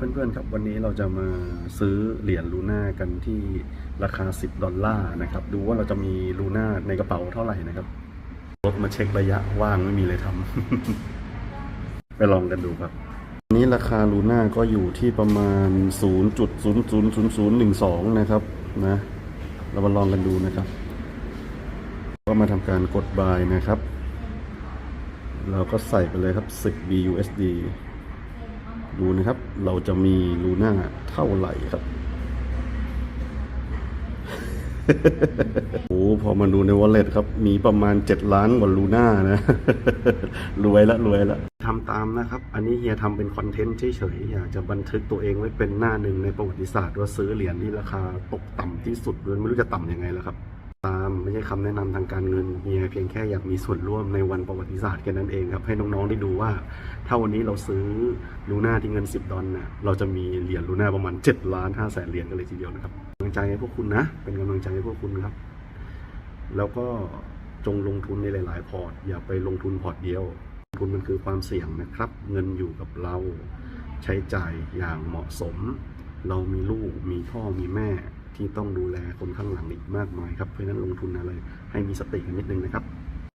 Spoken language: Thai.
เพื่อนๆครับวันนี้เราจะมาซื้อเหรียญลูน่ากันที่ราคา 10 ดอลลาร์นะครับ ดูว่าเราจะมีลูน่าในกระเป๋าเท่าไหร่นะครับรถมาเช็คระยะว่างไม่มีเลยทำ ไปลองกันดูครับอันนี้ราคาลูน่าก็อยู่ที่ประมาณ 0.000012 นะครับนะ เรามาลองกันดูนะครับ ก็มาทำการกดบายนะครับ เราก็ใส่ไปเลยครับ 10 BUSD ดูนะครับ เราจะมีลูน่าเท่าไหร่ครับโอ้พอมาดูในวอลเล็ตครับ มีประมาณ7ล้านกว่าลูน่านะ รวยละรวยละทำตามนะครับ อันนี้เฮียทำเป็นคอนเทนต์เฉยๆ อยากจะบันทึกตัวเองไว้เป็นหน้าหนึ่งในประวัติศาสตร์ว่าซื้อเหรียญที่ราคาตกต่ำที่สุดด้วยไม่รู้จะต่ำยังไงแล้วครับ ตามไม่ใช่คำแนะนำทางการเงินเฮียเพียงแค่อยากมีส่วนร่วมในวันประวัติศาสตร์แค่นั้นเองครับ ให้น้องๆได้ดูว่า ถ้าวันนี้เราซื้อลูน่าที่เงิน 10 ดอลนะเราจะมีเหรียญลูน่าประมาณ7ล้าน5แสนเหรียญกันเลยทีเดียวนะครับกำลังใจให้พวกคุณนะ เป็นกำลังใจให้พวกคุณครับ แล้วก็จงลงทุนในหลาย ๆ พอร์ต อย่าไปลงทุนพอร์ตเดียวลงทุนมันคือความเสี่ยงนะครับ เงินอยู่กับเรา ใช้จ่ายอย่างเหมาะสม เรามีลูกมีพ่อมีแม่ ที่ต้องดูแลคนข้างหลังอีกมากมายครับเพราะฉะนั้นลงทุนอะไรให้มีสติกันนิดนึงนะครับ